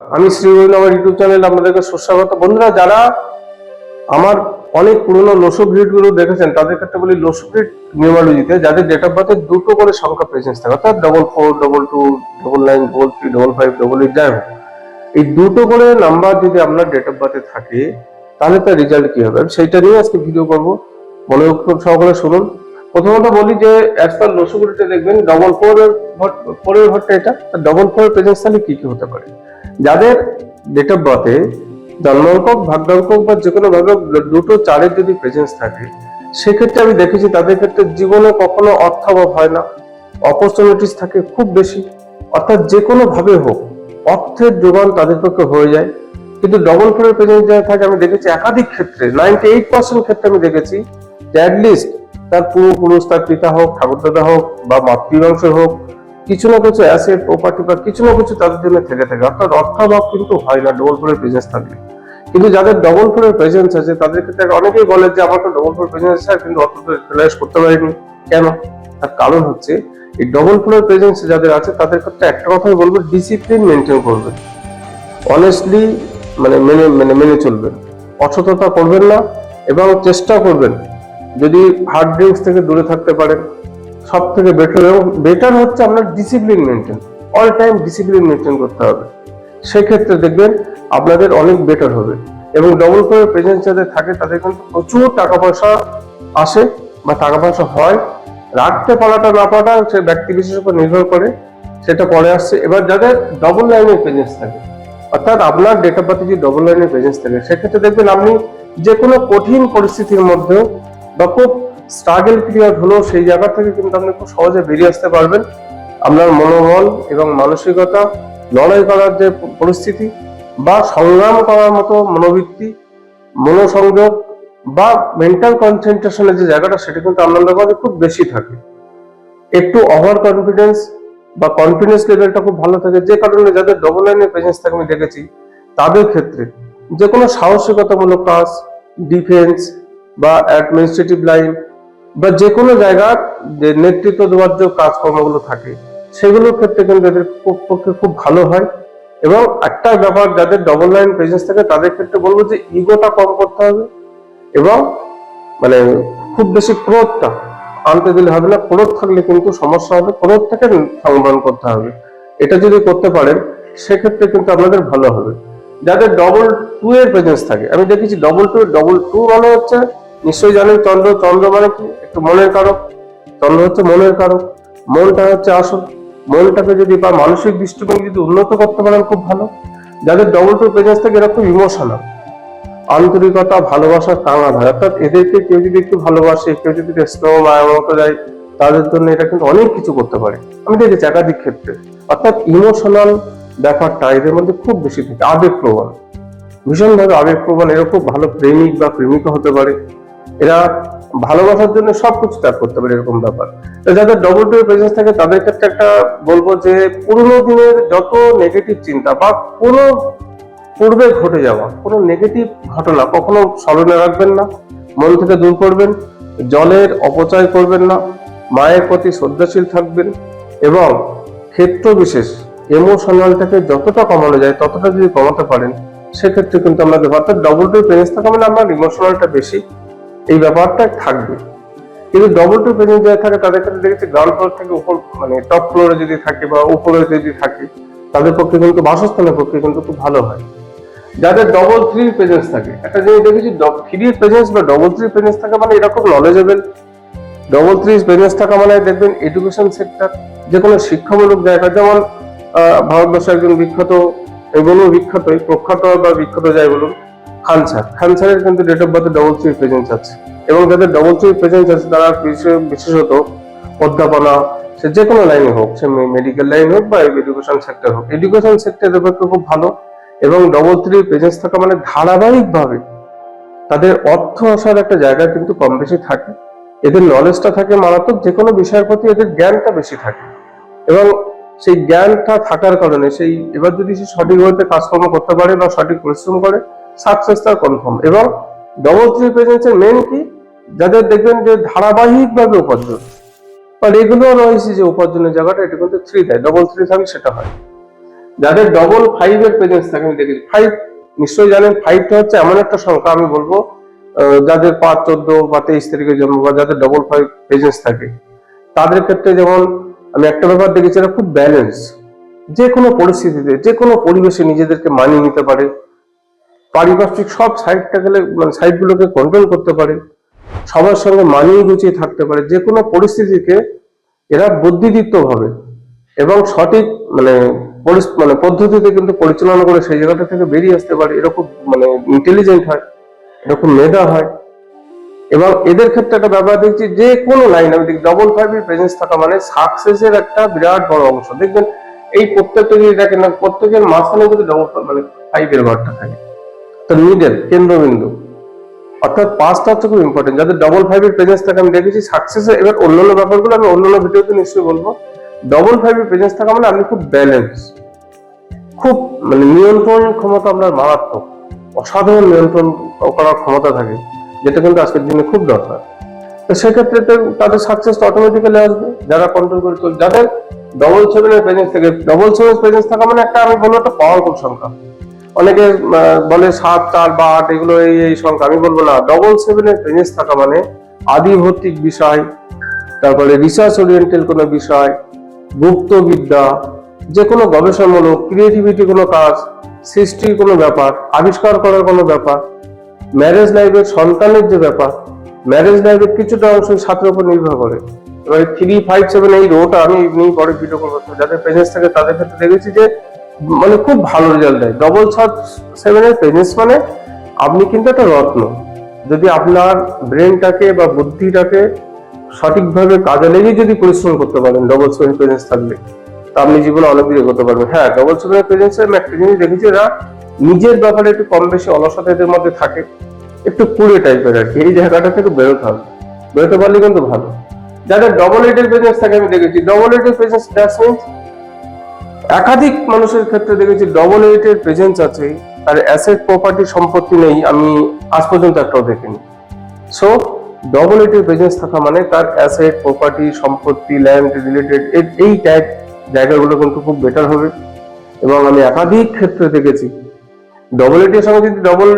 আমি শ্রী রবীন্দ্র আমার YouTube channel আপনাদেরকে সুস্বাগত। বন্ধুরা, যারা আমার অনেক পুরনো লোসো গুলো দেখেছেন, তাদের ক্ষেত্রে বলি লোসো গ্রিড নিউমারোলজিতে যাদের ডেট অফ বার্থে দুটো করে সংখ্যা প্রেজেন্স থাকে অর্থাৎ double four double two double nine double three double five double eight যাই হোক। এই দুটো করে নাম্বার যদি আপনার ডেট অফ বার্থে থাকে, তাহলে তার রেজাল্ট কি হবে? সেইটা নিয়ে আজকে ভিডিও করব। মনে খুব সহকারে শুনুন। প্রথমত বলি যে অ্যাজ পার লসুগুলিতে দেখবেন ডবল ফোর ফোরের ঘরটা এটা ডবল ফোর প্রেজেন্স তাহলে কি কি হতে পারে? যাদের ডেট অফ বার্থে জন্মাঙ্কক ভাগ্যাঙ্কক বা যে কোনো ভাবে দুটো চারের যদি প্রেজেন্স থাকে, সেক্ষেত্রে আমি দেখেছি তাদের ক্ষেত্রে জীবনে কখনো অর্থাভাব হয় না। অপরচুনিটিস থাকে খুব বেশি। অর্থাৎ যে কোনো ভাবে হোক, অর্থের যোগান তাদের পক্ষে হয়ে যায়। কিন্তু ডবল ফোরের প্রেজেন্স যারা থাকে, আমি দেখেছি একাধিক ক্ষেত্রে নাইনটি এইট পার্সেন্ট ক্ষেত্রে আমি দেখেছি যে অ্যাটলিস্ট তার পূর্বপুরুষ তার পিতা হোক, ঠাকুরদাদা হোক বা মাতৃবংশ হোক কিছু না কিছু অ্যাসেট প্রপার্টি বা কিছু না কিছু তাদের জন্য থেকে থাকে। অর্থাৎ অর্থাভাব কিন্তু হয় না ডবল ফোরের প্রেজেন্স থাকলে। কিন্তু যাদের ডবল ফোরের প্রেজেন্স আছে, তাদের ক্ষেত্রে অনেকেই বলে যে, আমার তো ডবল ফোর প্রেজেন্স আছে কিন্তু অত রিয়েলাইজ করতে পারিনি। কেন? তার কারণ হচ্ছে, এই ডবল ফোরের প্রেজেন্স যাদের আছে, তাদের ক্ষেত্রে একটা কথাই বলব ডিসিপ্লিন মেনটেন করবে অনেস্টলি মানে মেনে মানে মেনে চলবেন। অসততা করবেন না, এবং চেষ্টা করবেন। যদি হার্ড ড্রিঙ্কস থেকে দূরে থাকতে পারেন সব থেকে বেটার এবং বেটার হচ্ছে আপনার discipline maintain all time discipline maintain করতে হবে। সেক্ষেত্রে দেখবেন আপনাদের অনেক বেটার হবে। এবং ডবল করে প্রেজেন্স যাদের থাকে, তাদের কিন্তু প্রচুর টাকা পয়সা আসে বা টাকা পয়সা হয়। রাখতে পারাটা না পারাটা সে ব্যক্তি বিশেষের উপর নির্ভর করে, সেটা পরে আসছে। এবার যাদের ডবল লাইনের প্রেজেন্স থাকে, অর্থাৎ আপনার ডেট অফ বার্থে ডবল লাইনের প্রেজেন্স থাকে, সেক্ষেত্রে দেখবেন আপনি যে কোনো কঠিন পরিস্থিতির মধ্যেও বা খুব স্ট্রাগল পিরিয়ড হলো সেই জায়গা থেকে কিন্তু আপনি খুব সহজে বেরিয়ে আসতে পারবেন। আপনার মনোবল এবং মানসিকতা, লড়াই করার যে পরিস্থিতি বা সংগ্রাম করার মতো মনোবৃত্তি, মনোসংযোগ বা মেন্টাল কনসেন্ট্রেশনের যে জায়গাটা, সেটা কিন্তু আপনাদের কাছে খুব বেশি থাকে। একটু ওভার কনফিডেন্স বা কনফিডেন্স লেভেলটা খুব ভালো থাকে। যে কারণে যাদের ডবল লাইনের প্রেজেন্স থাকে, আমি দেখেছি, তাদের ক্ষেত্রে যে কোনো সাহসিকতামূলক কাজ ডিফেন্স বা অ্যাডমিনিস্ট্রেটিভ লাইন বা যে কোনো জায়গার যে নেতৃত্ব দেওয়ার যে কাজকর্মগুলো থাকে, সেগুলোর ক্ষেত্রে কিন্তু এদের পক্ষে খুব ভালো হয়। এবং একটা ব্যাপার, যাদের ডবল লাইন প্রেজেন্স থাকে, তাদের ক্ষেত্রে বলব যে ইগোটা কম করতে হবে এবং মানে খুব বেশি ক্রোধটা আনতে দিলে হবে না। ক্রোধ থাকলে কিন্তু সমস্যা হবে ক্রোধ থেকে সংবরণ করতে হবে। এটা যদি করতে পারেন, সেক্ষেত্রে কিন্তু আপনাদের ভালো হবে। যাদের ডবল টু এর প্রেজেন্স থাকে, আমি দেখেছি ডবল টু ডবল টু মানে হচ্ছে নিশ্চয়ই জানেন চন্দ্র চন্দ্র মানে কি? একটু মনের কারক। চন্দ্র হচ্ছে মনের কারক। মনটা হচ্ছে আসল। মনটাকে যদি বা মানসিক দৃষ্টিভঙ্গি যদি উন্নত করতে পারেন, খুব ভালো। যাদের ডবল টু প্রেজেন্স থাকে, এরা খুব ইমোশনাল আন্তরিকতা ভালোবাসার টানা হয় অর্থাৎ এদেরকে কেউ যদি একটু ভালোবাসে, কেউ যদি স্নেহ, মায়া মতো দেয়, তাদের জন্য এটা কিন্তু অনেক কিছু করতে পারে। আমি দেখেছি একাধিক ক্ষেত্রে। অর্থাৎ ইমোশনাল ব্যাপারটা এদের মধ্যে খুব বেশি থাকে। আবেগ প্রবণ। ভীষণভাবে আবেগ প্রবণ। এরা খুব ভালো প্রেমিক বা প্রেমিকা হতে পারে। এরা ভালোবাসার জন্য সবকিছু ত্যাগ করতে পারে এরকম ব্যাপার। যাদের ডবল টু প্রেজেন্স থাকে, তাদের ক্ষেত্রে একটা বলব যে, পুরোনো দিনের যত নেগেটিভ চিন্তা বা কোনো পূর্বে ঘটে যাওয়া, কোনো নেগেটিভ ঘটনা কখনো স্মরণে রাখবেন না, মন থেকে দূর করবেন, জলের অপচয় করবেন না, মায়ের প্রতি শ্রদ্ধাশীল থাকবেন এবং ক্ষেত্র বিশেষ ইমোশনালটাকে যতটা কমানো যায়, ততটা যদি কমাতে পারেন, সেক্ষেত্রে কিন্তু আমাদের অর্থাৎ ডবল টু প্রেজেন্স থাকা মানে আমার ইমোশনালটা বেশি এই ব্যাপারটা থাকবে। কিন্তু ডবল টু প্রেজেন্স যারা থাকে তাদের ক্ষেত্রে দেখেছি গ্রাউন্ড ফ্লোর থেকে উপর মানে টপ ফ্লোরে যদি থাকে বা উপরে যদি থাকে তাদের পক্ষে কিন্তু বাসস্থানের পক্ষে কিন্তু খুব ভালো হয়। যাদের ডবল থ্রি প্রেজেন্স থাকে একটা জিনিস দেখেছি থ্রি প্রেজেন্স বা ডবল থ্রি প্রেজেন্স থাকা মানে এরকম নলেজেবল ডবল থ্রি প্রেজেন্স থাকা মানে দেখবেন এডুকেশন সেক্টর যে কোনো শিক্ষামূলক জায়গা যেমন আহ, ভারতবর্ষে একজন বিখ্যাত এগুলো বিখ্যাত প্রখ্যাত বা বিখ্যাত যাই বলুন খান স্যার খান স্যারের কিন্তু ডেট অফ বার্থে ডবল থ্রি প্রেজেন্স আছে। এবং যাদের ডবল থ্রি প্রেজেন্স আছে, তারা বিশেষ- বিশেষত অধ্যাপনা, সে যে কোনো লাইনে হোক, সে মেডিকেল লাইন হোক বা এডুকেশন সেক্টর হোক। এডুকেশন সেক্টরের পক্ষে খুব ভালো এবং ডবল থ্রি প্রেজেন্স থাকা মানে ধারাবাহিকভাবে তাদের অর্থ আসার একটা জায়গা কিন্তু কম বেশি থাকে। এদের নলেজটা থাকে মারাত্মক যে কোনো বিষয়ের প্রতি এদের জ্ঞানটা বেশি থাকে। এবং সেই জ্ঞানটা থাকার কারণে সেই এবার যদি সে সঠিকভাবে কাজকর্ম করতে পারে বা সঠিক পরিশ্রম করে সাকসেস তার কনফার্ম এবং ডবল থ্রি প্রেজেন্সের মেন কি? যাদের দেখবেন যে ধারাবাহিকভাবে উপার্জন। বা রেগুলার রয়েছে যে উপার্জনের জায়গাটা, এটা কিন্তু থ্রি দেয়। ডবল থ্রি থাকলে সেটা হয়। যাদের ডবল ফাইভ এর প্রেজেন্স থাকে, আমি দেখেছি ফাইভ নিশ্চয়ই জানেন ফাইভটা হচ্ছে এমন একটা সংখ্যা, আমি বলব যাদের পাঁচ, চোদ্দ বা তেইশ তারিখে জন্ম বা যাদের ডবল ফাইভ প্রেজেন্স থাকে। তাদের ক্ষেত্রে যেমন, আমি একটা ব্যাপার দেখেছি, এরা খুব ব্যালেন্স যে কোনো পরিস্থিতিতে, যে কোনো পরিবেশে নিজেদেরকে মানিয়ে নিতে পারে। পারিপার্শ্বিক সব সাইডটা গেলে মানে সাইডগুলোকে কন্ট্রোল করতে পারে, সবার সঙ্গে মানিয়ে গুছিয়ে থাকতে পারে, যে কোনো পরিস্থিতিকে এরা বুদ্ধিদীপ্ত ভাবে এবং সঠিক মানে মানে পদ্ধতিতে কিন্তু পরিচালনা করে সেই জায়গাটা থেকে বেরিয়ে আসতে পারে। এরকম মানে ইন্টেলিজেন্ট হয় এরকম মেধা হয়। এবং এদের ক্ষেত্রে একটা ব্যাপার দেখছি, যে কোনো লাইন আমি দেখি ডবল ফাইভ এর প্রেজেন্স থাকা মানে সাকসেসের একটা বিরাট বড় অংশ। দেখবেন এই প্রত্যেকটা যদি দেখেন না, প্রত্যেকের মাঝখানে কিন্তু ডবল মানে ফাইভ এর ঘরটা থাকে। তো মিডল কেন্দ্রবিন্দু। অর্থাৎ পাঁচটা হচ্ছে খুব ইম্পর্টেন্ট যাদের ডবল ফাইভ এর প্রেজেন্স থাকে আমি দেখেছি সাকসেস এবার অন্যান্য ব্যাপারগুলো আমি অন্যান্য ভিডিওতে নিশ্চয়ই বলব। ডবল ফাইভ এর প্রেজেন্স থাকা মানে আপনি খুব ব্যালেন্স খুব মানে নিয়ন্ত্রণ ক্ষমতা আপনার মারাত্মক, অসাধারণ নিয়ন্ত্রণ করার ক্ষমতা থাকে, যেটা কিন্তু আজকের দিনে খুব দরকার। তো সেক্ষেত্রে তাদের সাকসেস অটোমেটিক্যালি আসবে, যারা কন্ট্রোল করে চলবে যাদের ডবল সেভেনের প্রেজেন্স থেকে ডবল সেভেন প্রেজেন্স থাকা মানে একটা আমি বলব একটা পাওয়ারফুল সংখ্যা। অনেকে বলে সাত চার বা আট, এগুলো এই এই সংখ্যা, আমি বলব না। ডবল সেভেনের প্রেজেন্স থাকা মানে আদিভৌতিক বিষয়, তারপরে রিসার্চ ওরিয়েন্টাল কোনো বিষয়, গুপ্ত বিদ্যা যে কোনো গবেষণামূলক ক্রিয়েটিভিটি কোনো কাজ, সৃষ্টির কোনো ব্যাপার, আবিষ্কার করার কোনো ব্যাপার ম্যারেজ লাইফের সন্তানের যে ব্যাপার ম্যারেজ লাইফের কিছুটা অংশ ছাত্রের উপর নির্ভর করে। এবার থ্রি ফাইভ সেভেন এই রোটা আমি এমনি পরে ভিডিও করব। যাদের প্রেজেন্স থাকে তাদের ক্ষেত্রে দেখেছি যে মানে খুব ভালো রেজাল্ট দেয়। ডবল সাত সেভেনের প্রেজেন্স মানে আপনি কিন্তু একটা রত্ন। যদি আপনার ব্রেনটাকে বা বুদ্ধিটাকে সঠিকভাবে কাজে লেগে যদি পরিশ্রম করতে পারেন ডবল সেভেন প্রেজেন্স থাকলে তা আপনি জীবনে অনেক দূর এগোতে পারবেন। হ্যাঁ ডবল সেভেনের প্রেজেন্সে আমি একটা জিনিস দেখেছি এরা নিজের ব্যাপারে একটু কম বেশি অলসতা এদের মধ্যে থাকে, একটু কুড়ে টাইপের আর কি। এই জায়গাটা থেকে বেরোতে হবে। বেরোতে পারলে কিন্তু ভালো। যাদের ডবল এইটের প্রেজেন্স থাকে, আমি দেখেছি। ডবল এইটের প্রেজেন্স দ্যাটস মিনস একাধিক মানুষের ক্ষেত্রে দেখেছি ডবল এইটের প্রেজেন্স আছে, আর অ্যাসেট প্রপার্টি সম্পত্তি নেই, আমি আজ পর্যন্ত একটাও দেখিনি। সো ডবল এইটের প্রেজেন্স থাকা মানে তার অ্যাসেট প্রপার্টি সম্পত্তি ল্যান্ড রিলেটেড এই টাইপ জায়গাগুলো কিন্তু খুব বেটার হবে। এবং আমি একাধিক ক্ষেত্রে দেখেছি ডবল এইটের সঙ্গে যদি ডবল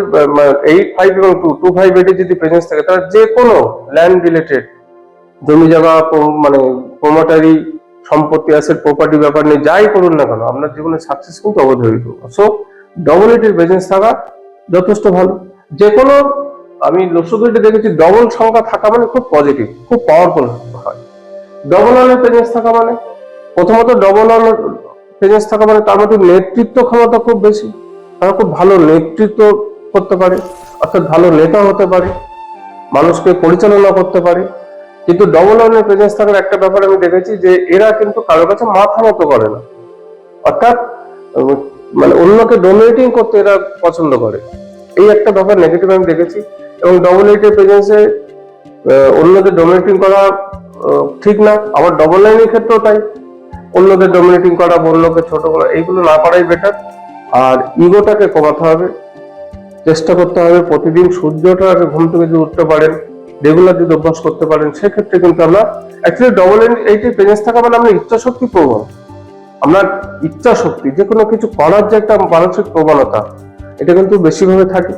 এইট ফাইভ এবং টু টু ফাইভ এইটের যদি প্রেজেন্স থাকে, তার যে কোনো ল্যান্ড রিলেটেড জমি জায়গা মানে প্রমোটারি সম্পত্তি অ্যাসেট প্রপার্টি ব্যাপার নিয়ে যাই করুন না কেন, আপনার জীবনে সাকসেস কিন্তু অবধারিত সো ডবল এইটের প্রেজেন্স থাকা যথেষ্ট ভালো। যে কোনো আমি লক্ষ্যগুলিতে দেখেছি ডবল সংখ্যা থাকা মানে খুব পজিটিভ খুব পাওয়ারফুল হয়। ডবল ওয়ানের প্রেজেন্স থাকা মানে প্রথমত ডবল ওয়ানের প্রেজেন্স থাকা মানে তার মধ্যে নেতৃত্ব ক্ষমতা খুব বেশি, তারা খুব ভালো নেতৃত্ব করতে পারে, অর্থাৎ ভালো নেতা হতে পারে, মানুষকে পরিচালনা করতে পারে কিন্তু ডবল ওয়ানের প্রেজেন্স থাকার একটা ব্যাপার আমি দেখেছি যে এরা কিন্তু কারোর কাছে মাথা মতো করে না। অর্থাৎ মানে অন্যকে ডোমিনেটিং করতে এরা পছন্দ করে। এই একটা ব্যাপার নেগেটিভ আমি দেখেছি এবং ডবল এইটের প্রেজেন্সে অন্যদের ডোমিনেটিং করা ঠিক না। আবার ডবল লাইনের ক্ষেত্রেও তাই। অন্যদের ডোমিনেটিং করা, অন্যকে ছোট করা, এইগুলো না করাই বেটার আর ইগোটাকে কমাতে হবে। চেষ্টা করতে হবে প্রতিদিন সূর্যটা আগে ঘুম থেকে যদি উঠতে পারেন। রেগুলার যদি অভ্যাস করতে পারেন, সেক্ষেত্রে কিন্তু আমরা অ্যাকচুয়ালি ডবল এইটি প্রেজেন্স থাকা মানে আমরা ইচ্ছা শক্তি প্রবণ। আপনার ইচ্ছা শক্তি যে কোনো কিছু করার যে একটা মানসিক প্রবণতা, এটা কিন্তু বেশিভাবে থাকে।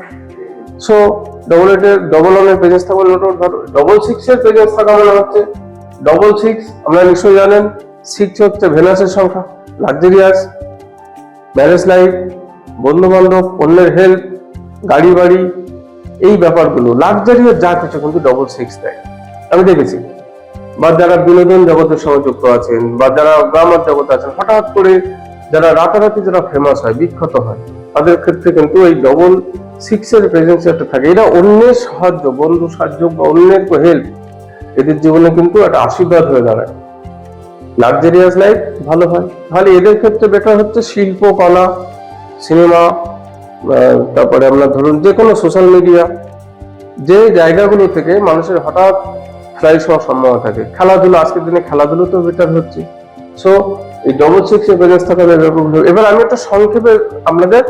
সো ডবল এইটের ডবল ওয়ানের প্রেজেন্স থাকা ডবল সিক্স এর প্রেজেন্স থাকা মানে হচ্ছে ডবল সিক্স আপনারা নিশ্চয়ই জানেন সিক্স হচ্ছে ভেনাসের সংখ্যা লাক্সারিয়াস ম্যারেজ লাইফ বন্ধু বান্ধব অন্যের হেল্প গাড়ি বাড়ি এই ব্যাপারগুলো লাক্সারিয়াস যা কিছু কিন্তু ডবল সিক্স দেয়। আমি দেখেছি। বা যারা বিনোদন জগতের সঙ্গে যুক্ত আছেন, বা যারা গ্রামের জগতে আছেন, হঠাৎ করে যারা রাতারাতি যারা ফেমাস হয়, বিখ্যাত হয়, তাদের ক্ষেত্রে কিন্তু এই ডবল সিক্স এর প্রেজেন্স একটা থাকে। এরা অন্যের সাহায্য, বন্ধু সাহায্য বা অন্যের হেল্প এদের জীবনে কিন্তু একটা আশীর্বাদ হয়ে দাঁড়ায়। লাক্সারিয়াস লাইফ ভালো হয়। তাহলে এদের ক্ষেত্রে বেটার হচ্ছে শিল্প কলা সিনেমা তারপরে আপনার ধরুন যে কোনো সোশ্যাল মিডিয়া যে জায়গাগুলো থেকে মানুষের হঠাৎ ফ্লাইট হওয়ার সম্ভাবনা থাকে। খেলাধুলো, আজকের দিনে খেলাধুলো তো বেটার হচ্ছে। সো এই ডবল সিক্স প্রেজেন্স থাকা এরকম এবার আমি একটা সংক্ষেপে আপনাদের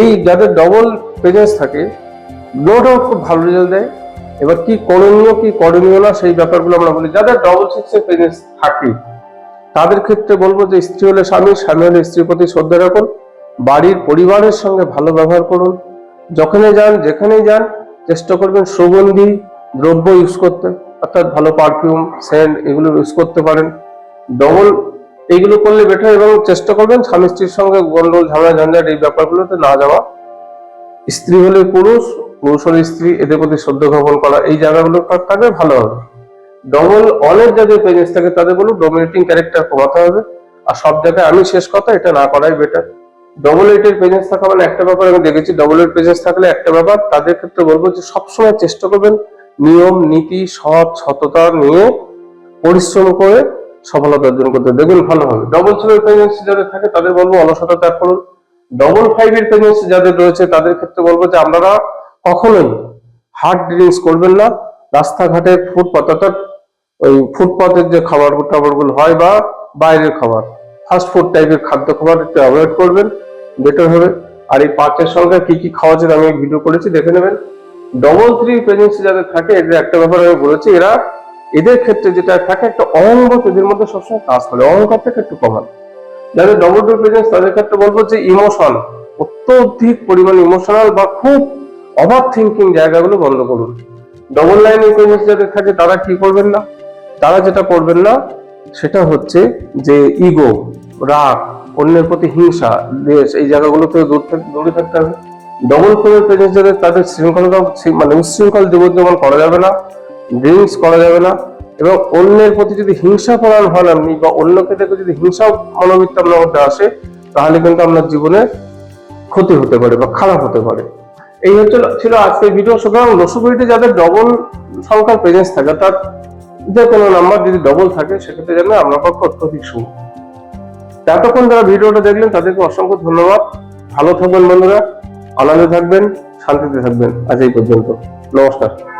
এই যাদের ডবল প্রেজেন্স থাকে নো ডাউট খুব ভালো রেজাল্ট দেয়। এবার কি করণীয় কি করণীয় না, সেই ব্যাপারগুলো আমরা বলি। যাদের ডবল সিক্স এর প্রেজেন্স থাকে, তাদের ক্ষেত্রে বলব যে স্ত্রী হলে স্বামী স্বামী হলে স্ত্রীর প্রতি শ্রদ্ধা রাখুন। বাড়ির পরিবারের সঙ্গে ভালো ব্যবহার করুন। যখনই যান, যেখানেই যান, চেষ্টা করবেন সুগন্ধি দ্রব্য ইউজ করতে। অর্থাৎ ভালো পারফিউম সেন্ট এগুলো ইউজ করতে পারেন। ডবল এইগুলো করলে বেটার এবং চেষ্টা করবেন স্বামী স্ত্রীর সঙ্গে গন্ডল ঝামেলা, ঝঞ্ঝাট এই ব্যাপারগুলোতে না যাওয়া। স্ত্রী হলে পুরুষ পুরুষ হলে স্ত্রী, এদের প্রতি শ্রদ্ধা জ্ঞাপন করা, এই জায়গাগুলো থাকলে ভালো হবে। ডবল অনেক যাদের প্রেজেন্স থাকে তাদের বলুন ডোমিনেটিং ক্যারেক্টার কমাতে হবে। আর সব জায়গায় আমি শেষ কথা, এটা না করাই বেটার ডবল এইটের প্রেজেন্স থাকা মানে একটা ব্যাপার আমি দেখেছি ডবল এইট প্রেজেন্স থাকলে একটা ব্যাপার, তাদের ক্ষেত্রে বলব যে সবসময় চেষ্টা করবেন নিয়ম, নীতি, সৎ, সততা নিয়ে পরিশ্রম করে সফলতা অর্জন করতে। দেখবেন ভালো হবে। ডবল সেভেন প্রেগনেন্সি যাদের থাকে, তাদের বলব অলসতা ত্যাগ করুন। ডবল ফাইভ এর প্রেগনেন্সি যাদের রয়েছে, তাদের ক্ষেত্রে বলব যে আপনারা কখনোই হার্ড ড্রিঙ্কস করবেন না। রাস্তাঘাটে ফুটপাত, অর্থাৎ ওই ফুটপাতের যে খাবার টাবারগুলো হয় বা বাইরের খাবার ফাস্ট ফুড টাইপের খাদ্য খাবার একটু অ্যাভয়েড করবেন। বেটার হবে। আর এই পাঁচের সঙ্গে কি কি খাওয়া যায় আমি ভিডিও করেছি, দেখে নেবেন। ডবল থ্রি প্রেগনেন্সি যাদের থাকে, এদের একটা ব্যাপার আমি বলেছি, এরা এদের ক্ষেত্রে যেটা থাকে, একটা অহংবোধ এদের মধ্যে সবসময় কাজ করে। অহংকারটাকে একটু কমান। যাদের ডবল টু প্রেজেন্স তাদের ক্ষেত্রে বলব যে ইমোশন অত্যধিক পরিমাণ ইমোশনাল বা খুব ওভার থিঙ্কিং জায়গাগুলো বন্ধ করুন। ডবল লাইন প্রেজেন্স যাদের থাকে, তারা কি করবেন না? তারা যেটা করবেন না, সেটা হচ্ছে যে ইগো রাগ অন্যের প্রতি হিংসা, দেশ, এই জায়গাগুলোতে দূর থাক- দূরে থাকতে হবে। ডবল ফোরের প্রেজেন্স যাদের, তাদের শৃঙ্খলতা মানে উচ্ছৃঙ্খল জীবনযাপন করা যাবে না ড্রিঙ্কস করা যাবে না, এবং অন্যের প্রতি যদি হিংসা পরায়ণ হন আপনি বা অন্যকে দেখে যদি হিংসা মনোবৃত্তি আপনার মধ্যে আসে, তাহলে কিন্তু আপনার জীবনে ক্ষতি হতে পারে বা খারাপ হতে পারে। এই হচ্ছে ছিল আজকের ভিডিও সুতরাং লসুগুলিতে যাদের ডবল সংখ্যার প্রেজেন্স থাকে, অর্থাৎ যে কোনো নাম্বার যদি ডবল থাকে, সেক্ষেত্রে যেন আপনার পক্ষে অত্যধিক শুভ এতক্ষণ যারা ভিডিওটা দেখলেন, তাদেরকে অসংখ্য ধন্যবাদ। ভালো থাকবেন বন্ধুরা। আনন্দে থাকবেন, শান্তিতে থাকবেন। আজ এই পর্যন্ত। নমস্কার।